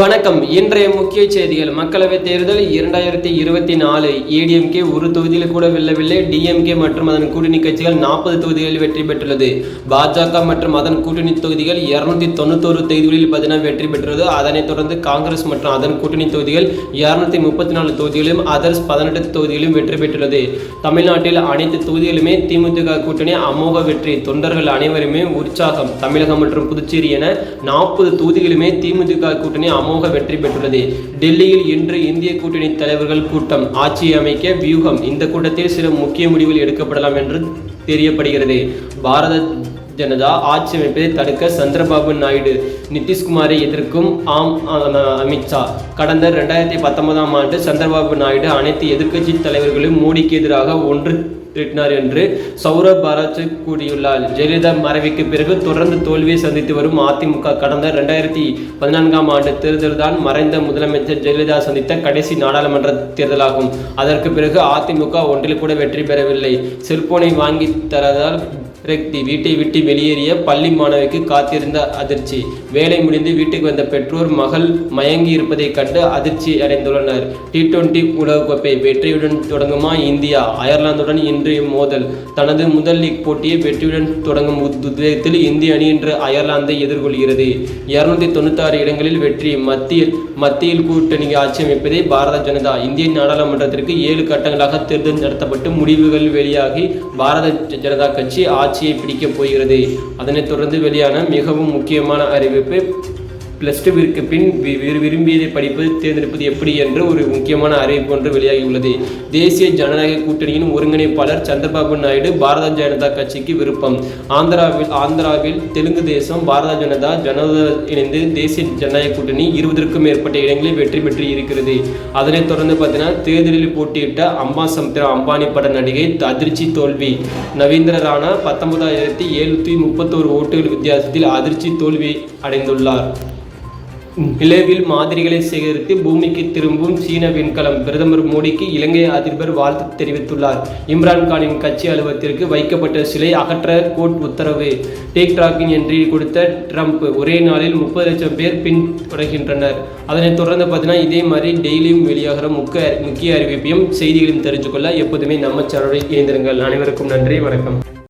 வணக்கம். இன்றைய முக்கிய செய்திகள். மக்களவைத் தேர்தல் இரண்டாயிரத்தி இருபத்தி நாலு ஏடிஎம்கே ஒரு தொகுதியில் கூட வெல்லவில்லை. டிஎம்கே மற்றும் அதன் கூட்டணி கட்சிகள் நாற்பது தொகுதிகளில் வெற்றி பெற்றுள்ளது. பாஜக மற்றும் அதன் கூட்டணி தொகுதிகள் இருநூத்தி தொண்ணூத்தோரு தொகுதிகளில் பதினாறு வெற்றி பெற்றுள்ளது. அதனைத் தொடர்ந்து காங்கிரஸ் மற்றும் அதன் கூட்டணி தொகுதிகள் இருநூத்தி முப்பத்தி நாலு தொகுதிகளிலும் அதர்ஸ் பதினெட்டு தொகுதிகளிலும் வெற்றி பெற்றுள்ளது. தமிழ்நாட்டில் அனைத்து தொகுதிகளுமே திமுக கூட்டணி அமோக வெற்றி. தொண்டர்கள் அனைவருமே உற்சாகம். தமிழகம் மற்றும் புதுச்சேரி என நாற்பது தொகுதிகளுமே திமுக கூட்டணி அமோக வெற்றி பெற்றுள்ளது. டெல்லியில் இன்று இந்திய கூட்டணி தலைவர்கள் கூட்டம். ஆட்சி அமைக்க வியூகம். இந்த கூட்டத்தில் சில முக்கிய முடிவுகள் எடுக்கப்படலாம் என்று தெரியப்படுகிறது. பாரத ஜனதா ஆட்சி அமைப்பதை தடுக்க சந்திரபாபு நாயுடு நிதிஷ்குமாரை எதிர்க்கும் ஆம் அமித்ஷா கடந்த ரெண்டாயிரத்தி பத்தொன்பதாம் ஆண்டு சந்திரபாபு நாயுடு அனைத்து எதிர்க்கட்சி தலைவர்களும் மோடிக்கு எதிராக ஒன்று திட்டினார் என்று சௌரவ் பாராஜ் கூறியுள்ளார். ஜெயலலிதா மறைவுக்கு பிறகு தொடர்ந்து தோல்வியை சந்தித்து வரும் அதிமுக கடந்த ரெண்டாயிரத்தி பதினான்காம் ஆண்டு தேர்தல்தான் மறைந்த முதலமைச்சர் ஜெயலலிதா சந்தித்த கடைசி நாடாளுமன்ற தேர்தலாகும். அதற்கு பிறகு அதிமுக ஒன்றில் கூட வெற்றி பெறவில்லை. செல்போனை வாங்கி தரதால் விரக்தி வீட்டை விட்டு வெளியேறிய பள்ளி மாணவிக்கு காத்திருந்த அதிர்ச்சி. வேலை முடிந்து வீட்டுக்கு வந்த பெற்றோர் மகள் மயங்கி இருப்பதைக் கண்டு அதிர்ச்சி அடைந்துள்ளனர். டி டுவெண்டி உலகக்கோப்பை வெற்றியுடன் தொடங்குமா இந்தியா? அயர்லாந்துடன் இன்று மோதல். தனது முதல் லீக் போட்டியை வெற்றியுடன் தொடங்கும் உத்வேகத்தில் இந்திய அணி இன்று அயர்லாந்தை எதிர்கொள்கிறது. இருநூத்தி தொண்ணூத்தாறு இடங்களில் வெற்றி. மத்தியில் மத்தியில் கூட்டணி ஆட்சி அமைப்பதே பாரத ஜனதா. இந்திய நாடாளுமன்றத்திற்கு ஏழு கட்டங்களாக தேர்தல் நடத்தப்பட்டு முடிவுகள் வெளியாகி பாரத ஜனதா கட்சி ஆட்சியை பிடிக்கப் போகிறது. அதனைத் தொடர்ந்து வெளியான மிகவும் முக்கியமான அறிவிப்பு பிளஸ் டூவிற்கு பின் வி- விரு- விரும்பியதை படிப்பது தேர்ந்தெடுப்பது எப்படி என்று ஒரு முக்கியமான அறிவிப்பு ஒன்று வெளியாகியுள்ளது. தேசிய ஜனநாயக கூட்டணியின் ஒருங்கிணைப்பாளர் சந்திரபாபு நாயுடு பாரத ஜனதா கட்சிக்கு விருப்பம். ஆந்திராவில் ஆந்திராவில் தெலுங்கு தேசம் பாரத ஜனதா ஜனதா இணைந்து தேசிய ஜனநாயக கூட்டணி இருபதற்கும் மேற்பட்ட இடங்களில் வெற்றி பெற்று இருக்கிறது. அதனைத் தொடர்ந்து பார்த்தீங்கன்னா தேர்தலில் போட்டியிட்ட அம்பா சமுத்திரா அம்பானி பட நடிகை அதிர்ச்சி தோல்வி. நவீந்திர ராணா பத்தொன்பதாயிரத்தி எழுநூற்றி முப்பத்தோரு ஓட்டுகள் வித்தியாசத்தில் அதிர்ச்சி தோல்வி அடைந்துள்ளார். நிலவில் மாதிரிகளை சேகரித்து பூமிக்கு திரும்பும் சீன விண்கலம் பிரதமர் மோடிக்கு இலங்கை அதிபர் வாழ்த்து தெரிவித்துள்ளார். இம்ரான்கானின் கட்சி அலுவலகத்திற்கு வைக்கப்பட்ட சிலை அகற்ற கோர்ட் உத்தரவு. டிக்டாக்கின் என்று கொடுத்த ட்ரம்ப் ஒரே நாளில் முப்பது லட்சம் பேர் பின்தொடர்கின்றனர். அதனைத் தொடர்ந்து பார்த்தீங்கன்னா இதே மாதிரி டெய்லியும் வெளியாகிற முக்கிய முக்கிய அறிவிப்பையும் செய்திகளையும் தெரிஞ்சுக்கொள்ள எப்போதுமே நம்ம சேனலில் இணைந்திருங்கள். அனைவருக்கும் நன்றி வணக்கம்.